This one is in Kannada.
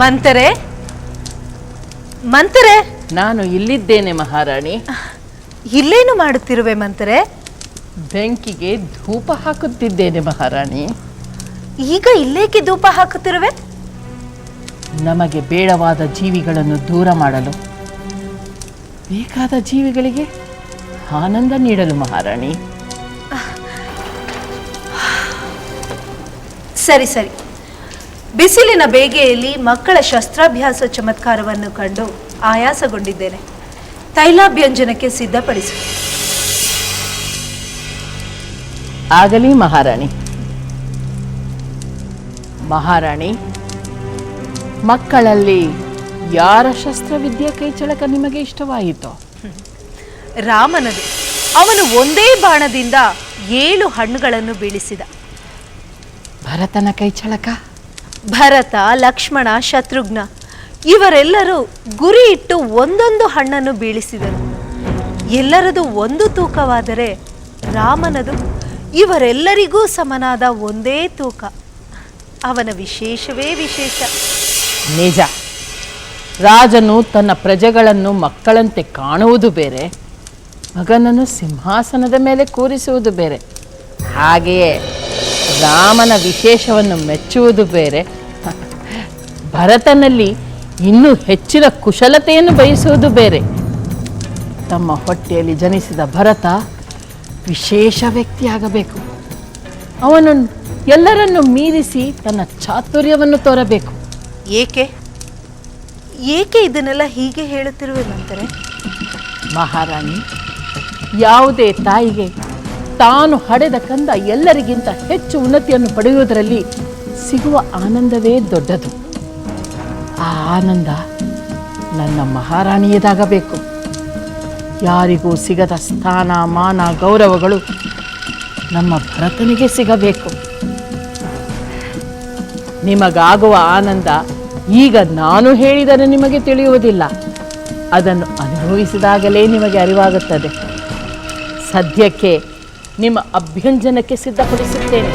ಮಂತರೆ? ಮಂತರೆ? ನಾನು ಇಲ್ಲಿದ್ದೇನೆ ಮಹಾರಾಣಿ. ಇಲ್ಲೇನು ಮಾಡುತ್ತಿರುವೆ ಮಂತರೆ? ಬೆಂಕಿಗೆ ಧೂಪ ಹಾಕುತ್ತಿದ್ದೇನೆ ಮಹಾರಾಣಿ. ಈಗ ಇಲ್ಲೇಕೆ ಧೂಪ ಹಾಕುತ್ತಿರುವೆ? ನಮಗೆ ಬೇಡವಾದ ಜೀವಿಗಳನ್ನು ದೂರ ಮಾಡಲು ಬೇಕಾದ ಜೀವಿಗಳಿಗೆ ಆನಂದ ನೀಡಲು ಮಹಾರಾಣಿ. ಸರಿ ಸರಿ. ಬಿಸಿಲಿನ ಬೇಗೆಯಲ್ಲಿ ಮಕ್ಕಳ ಶಸ್ತ್ರಾಭ್ಯಾಸ ಚಮತ್ಕಾರವನ್ನು ಕಂಡು ಆಯಾಸಗೊಂಡಿದ್ದೇನೆ. ತೈಲಾಭ್ಯಂಜನಕ್ಕೆ ಸಿದ್ಧಪಡಿಸಿ. ಆಗಲಿ ಮಹಾರಾಣಿ. ಮಹಾರಾಣಿ ಮಕ್ಕಳಲ್ಲಿ ಯಾರ ಶಸ್ತ್ರವಿದ್ಯೆ ಕೈಚಳಕ ನಿಮಗೆ ಇಷ್ಟವಾಯಿತು? ರಾಮನದು. ಅವನು ಒಂದೇ ಬಾಣದಿಂದ ಏಳು ಹಣ್ಣುಗಳನ್ನು ಬೀಳಿಸಿದ. ಭರತನ ಕೈಚಳಕ ಭರತ, ಲಕ್ಷ್ಮಣ, ಶತ್ರುಘ್ನ ಇವರೆಲ್ಲರೂ ಗುರಿ ಇಟ್ಟು ಒಂದೊಂದು ಹಣ್ಣನ್ನು ಬೀಳಿಸಿದರು. ಎಲ್ಲರದು ಒಂದು ತೂಕವಾದರೆ ರಾಮನದು, ಇವರೆಲ್ಲರಿಗೂ ಸಮನಾದ ಒಂದೇ ತೂಕ. ಅವನ ವಿಶೇಷವೇ ವಿಶೇಷ. ನಿಜ. ರಾಜನು ತನ್ನ ಪ್ರಜೆಗಳನ್ನು ಮಕ್ಕಳಂತೆ ಕಾಣುವುದು ಬೇರೆ, ಮಗನನ್ನು ಸಿಂಹಾಸನದ ಮೇಲೆ ಕೂರಿಸುವುದು ಬೇರೆ. ಹಾಗೆಯೇ ರಾಮನ ವಿಶೇಷವನ್ನು ಮೆಚ್ಚುವುದು ಬೇರೆ. ಭರತನಲ್ಲಿ ಇನ್ನೂ ಹೆಚ್ಚಿನ ಕುಶಲತೆಯನ್ನು ಬಯಸುವುದು ಬೇರೆ. ತಮ್ಮ ಹೊಟ್ಟೆಯಲ್ಲಿ ಜನಿಸಿದ ಭರತ ವಿಶೇಷ ವ್ಯಕ್ತಿಯಾಗಬೇಕು. ಅವನು ಎಲ್ಲರನ್ನು ಮೀರಿಸಿ ತನ್ನ ಚಾತುರ್ಯವನ್ನು ತೋರಬೇಕು. ಏಕೆ? ಏಕೆ ಇದನ್ನೆಲ್ಲ ಹೀಗೆ ಹೇಳುತ್ತಿರುವೆ ಮಹಾರಾಣಿ ಯಾವುದೇ ತಾಯಿಗೆ ತಾನು ಹಡೆದ ಕಂದ ಎಲ್ಲರಿಗಿಂತ ಹೆಚ್ಚು ಉನ್ನತಿಯನ್ನು ಪಡೆಯುವುದರಲ್ಲಿ ಸಿಗುವ ಆನಂದವೇ ದೊಡ್ಡದು. ಆ ಆನಂದ ನನ್ನ ಮಹಾರಾಣಿಯದಾಗಬೇಕು. ಯಾರಿಗೂ ಸಿಗದ ಸ್ಥಾನ, ಮಾನ, ಗೌರವಗಳು ನಮ್ಮ ಭರತನಿಗೆ ಸಿಗಬೇಕು. ನಿಮಗಾಗುವ ಆನಂದ ಈಗ ನಾನು ಹೇಳಿದರೆ ನಿಮಗೆ ತಿಳಿಯುವುದಿಲ್ಲ. ಅದನ್ನು ಅನುಭವಿಸಿದಾಗಲೇ ನಿಮಗೆ ಅರಿವಾಗುತ್ತದೆ. ಸದ್ಯಕ್ಕೆ ನಿಮ್ಮ ಅಭ್ಯಂಜನಕ್ಕೆ ಸಿದ್ಧಪಡಿಸುತ್ತೇನೆ.